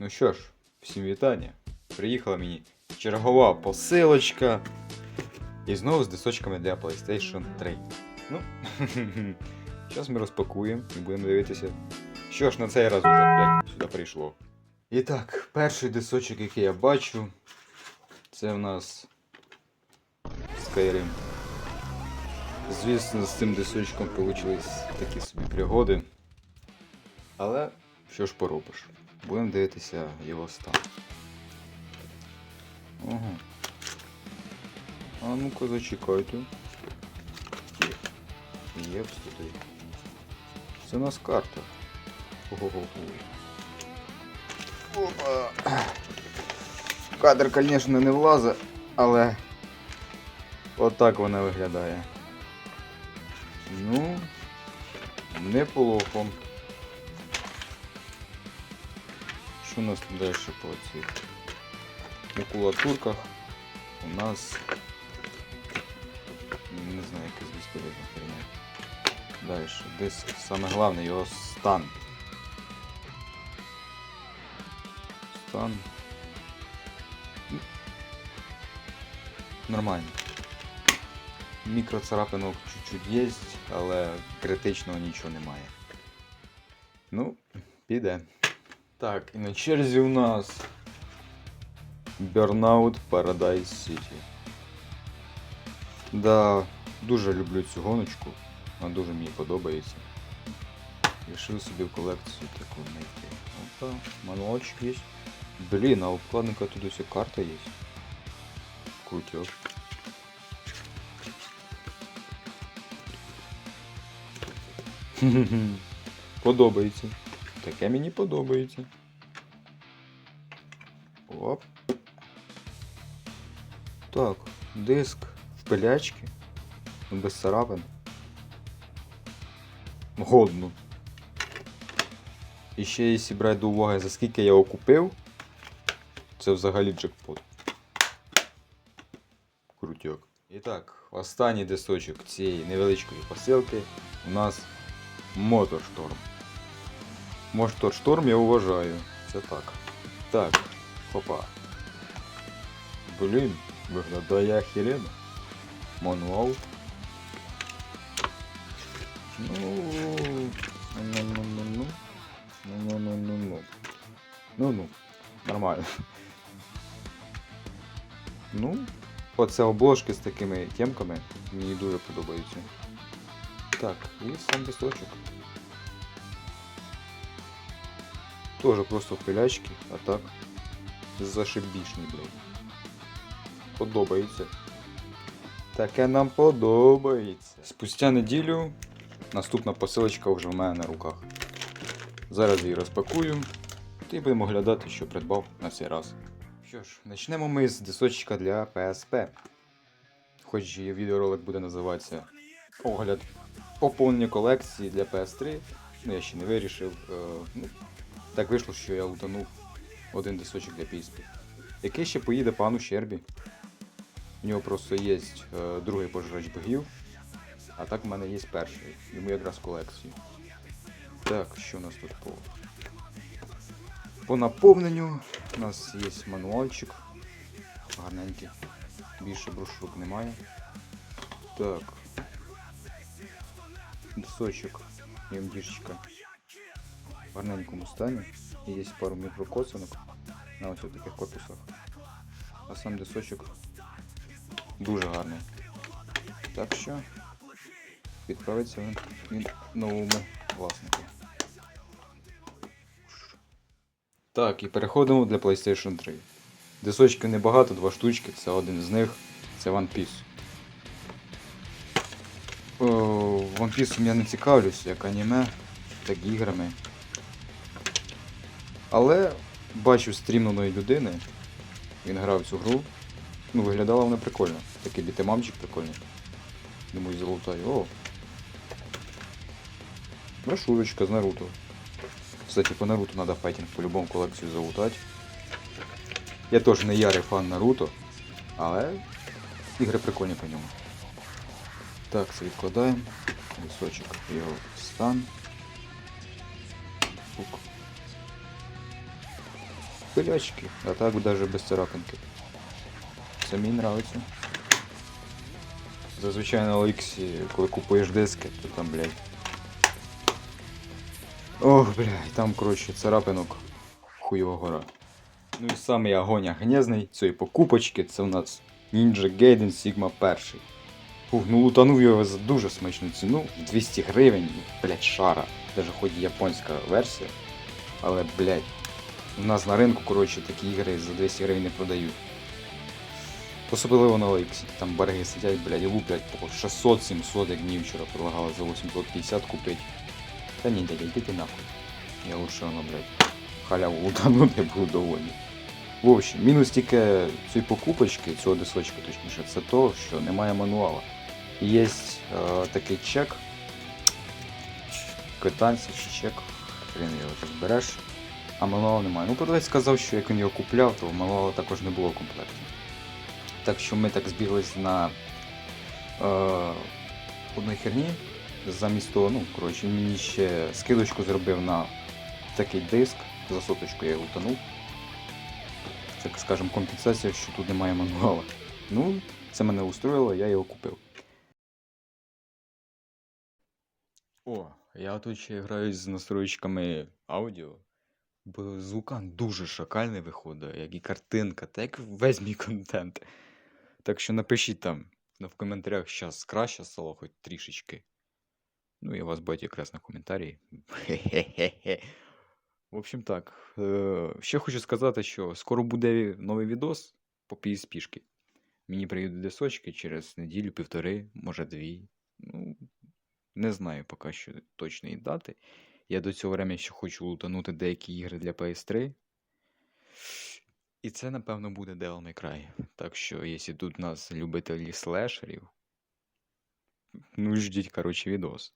Ну що ж, всім вітання. Приїхала мені чергова посилочка. І знову з дисочками для PlayStation 3. Ну, зараз ми розпакуємо і будемо дивитися. Що ж на цей раз уже блядь, сюди прийшло. І так, перший дисочок, який я бачу, це в нас Skyrim. Звісно, з цим дисочком вийшли такі собі пригоди. Але що ж поробиш? Будемо дивитися його стан. Ага. А ну-ка зачекайте. Є. Сюди. Це у нас карта. Ого-го. Опа. Кадр, звісно, не влазить, але отак вона виглядає. Ну, неплохо. Що у нас далі по цих макулатурках? У нас не знаю, якась безполезна херня. Далі, диск. Саме головне його стан. Стан. Нормально. Мікроцарапинок чуть-чуть є, але критичного нічого немає. Ну, піде. Так, і на черзі у нас Burnout Paradise City. Да, дуже люблю цю гоночку, вона дуже мені подобається. Рішив собі в колекцію таку знайти. Опа, мануальчик є. Блін, а у вкладника тут ось карта є. Крутяк. Подобається. Таке мені подобається. Оп. Так, диск в пилячки. Без царапин. Годно. І ще якщо брати до уваги, за скільки я його купив, це взагалі джекпот. Крутяк. І так, останній дисочок цієї невеличкої посилки у нас Моторшторм. Моторшторм я вважаю. Це так. Так, хопа. Блін, виглядає охеренно. Мануал. Ну. Ну-ну-ну-ну. Ну-ну-ну-ну. Ну-ну. Нормально. Ну, оце обложки з такими темками мені дуже подобаються. Так, і сам листочок. Тоже просто в пилячки, а так зашибішний, блядь. Подобається. Таке нам подобається. Спустя неділю наступна посилочка вже в мене на руках. Зараз її розпакую і будемо оглядати, що придбав на цей раз. Що ж, почнемо ми з дисочка для PSP. Хоч відеоролик буде називатися Огляд поповнення колекції для PS3. Ну, я ще не вирішив. Е, ну, так вийшло, що я лутанув один дисочок для PSP. Який ще поїде пану Щербі. У нього просто є е, другий пожирач богів, а так в мене є перший. Йому якраз колекцію. Так, що у нас тут по. По наповненню у нас є мануальчик. Гарненький. Більше брошурок немає. Так. Досочок МДшечка в гарненькому стані. І є пару мікрокосинок на ось таких корпусах. А сам дисочок дуже гарний. Так що відправиться він, він новому власнику. Так, і переходимо для PlayStation 3. Дисочків небагато, два штучки, це один з них, це One Piece. Piece я не цікавлюсь як аніме, так іграми. Але бачу стрімленої людини, він грав цю гру. Ну, виглядала вона прикольно. Такий бітемамчик прикольний. Думаю, залутаю. О! Брошурочка з Наруто. Кстати, по Наруто надо файтинг по-любому колекцію залутати. Я теж не ярий фан Наруто, але ігри прикольні по ньому. Так, це відкладаємо. Лісочок його стан. Пук. пилячки, а так навіть без царапинки. Це мені нравиться. Зазвичай на Олексі, коли купуєш диски, то там, блядь. Ох, блядь, там, коротше, царапинок хуйова гора. Ну і самий огонь гнєзний цієї покупочки, це у нас Ninja Gaiden Sigma 1. Фух, ну лутанув його за дуже смачну ціну, 200 гривень, блядь, шара. Даже хоч японська версія. Але, блядь, у нас на ринку, коротше, такі ігри за 200 гривень не продають. Особливо на Лейксі. Там береги сидять, блядь, і луплять по 600-700, як днів вчора предлагали за 850 купити. Та ні, дядя, йди ти нахуй. Я лучше воно, блядь, халяву лутану, не буду довольний. В общем, мінус тільки цієї покупочки, цього дисочка точніше, це то, що немає мануала. І є е, такий чек, квитанція чи чек, хрен його так береш, а мануалу немає. Ну, продавець сказав, що як він його купляв, то мануалу також не було в. Так що ми так збіглись на е, одній херні. Замість того, ну, коротше, він мені ще скидочку зробив на такий диск, за соточку я його утонув. Так скажем, компенсація, що тут немає мануала. Ну, це мене устроїло, я його купив. О, я тут ще граю з настройчиками аудіо. Бо звукан дуже шакальний виходить, як і картинка, та як весь мій контент. Так що напишіть там ну, в коментарях, зараз краще стало хоч трішечки. Ну, я вас бачу якраз на коментарі. В общем так. Е, ще хочу сказати, що скоро буде новий відос по PSP-шки. Мені приїдуть дисочки через неділю, півтори, може дві. Ну, не знаю поки що точної дати. Я до цього времени ще хочу лутанути деякі ігри для PS3. І це, напевно, буде Devil May Cry. Так що, якщо тут нас любителі слешерів, ну ждіть, коротше, відос.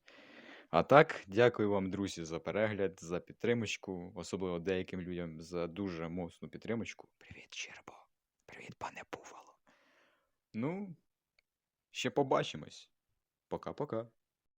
А так, дякую вам, друзі, за перегляд, за підтримочку, особливо деяким людям за дуже моцну підтримочку. Привіт, Чербо. Привіт, пане Пувало. Ну, ще побачимось. Пока-пока.